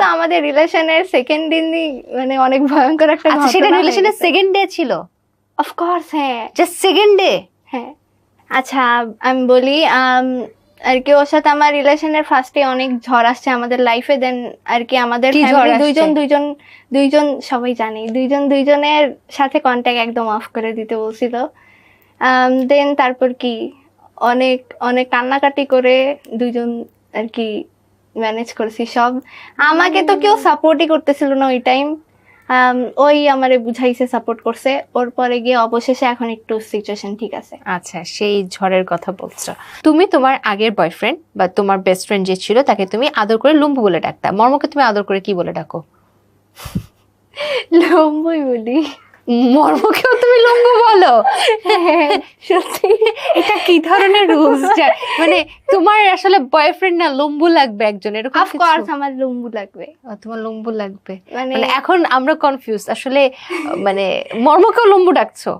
তো আমাদের রিলেশনের সেকেন্ড দিনই মানে অনেক ভয়ঙ্কর একটা আচ্ছা সেটা রিলেশনের সেকেন্ড ডে ছিল? অফকোর্স হ্যাঁ। জাস্ট সেকেন্ড ডে হ্যাঁ। আচ্ছা আমি বলি আর কি ওর সাথে আমার রিলেশনের ফার্স্টে অনেক ঝড় আসছে আমাদের লাইফে দেন আর কি আমাদের দুইজন দুইজন দুইজন সবাই জানে দুইজন দুইজনের সাথে কন্ট্যাক্ট একদম অফ করে দিতে বলছিল। দেন তারপর কি অনেক অনেক কান্নাকাটি করে দুইজন আর কি ম্যানেজ করেছি সব। আমাকে তো কেউ সাপোর্টই করতেছিল না ওই টাইম ওই আমারে বুঝাইছে সাপোর্ট করছে। ওর পরে গিয়ে অবশেষে এখন একটু সিচুয়েশন ঠিক আছে। আচ্ছা সেই ঝড়ের কথা বলছো। তুমি তোমার আগের বয়ফ্রেন্ড বা তোমার বেস্ট ফ্রেন্ড যে ছিল তাকে তুমি আদর করে লুম্বু বলে ডাকতা। মর্মকে তুমি আদর করে কি বলে ডাকো? লম্বই বলি। মর্মকেও তুমি বলো? সত্যি। এটা কি ধরনের রুলস মানে তোমার আসলে বয়ফ্রেন্ড না লম্বু লাগবে একজন এরকম? অফকোর্স আমার লম্বু লাগবে। তোমার লম্বু লাগবে। মানে মানে এখন আমরা কনফিউজ আসলে মানে মর্মকেও লম্বু ডাকছো।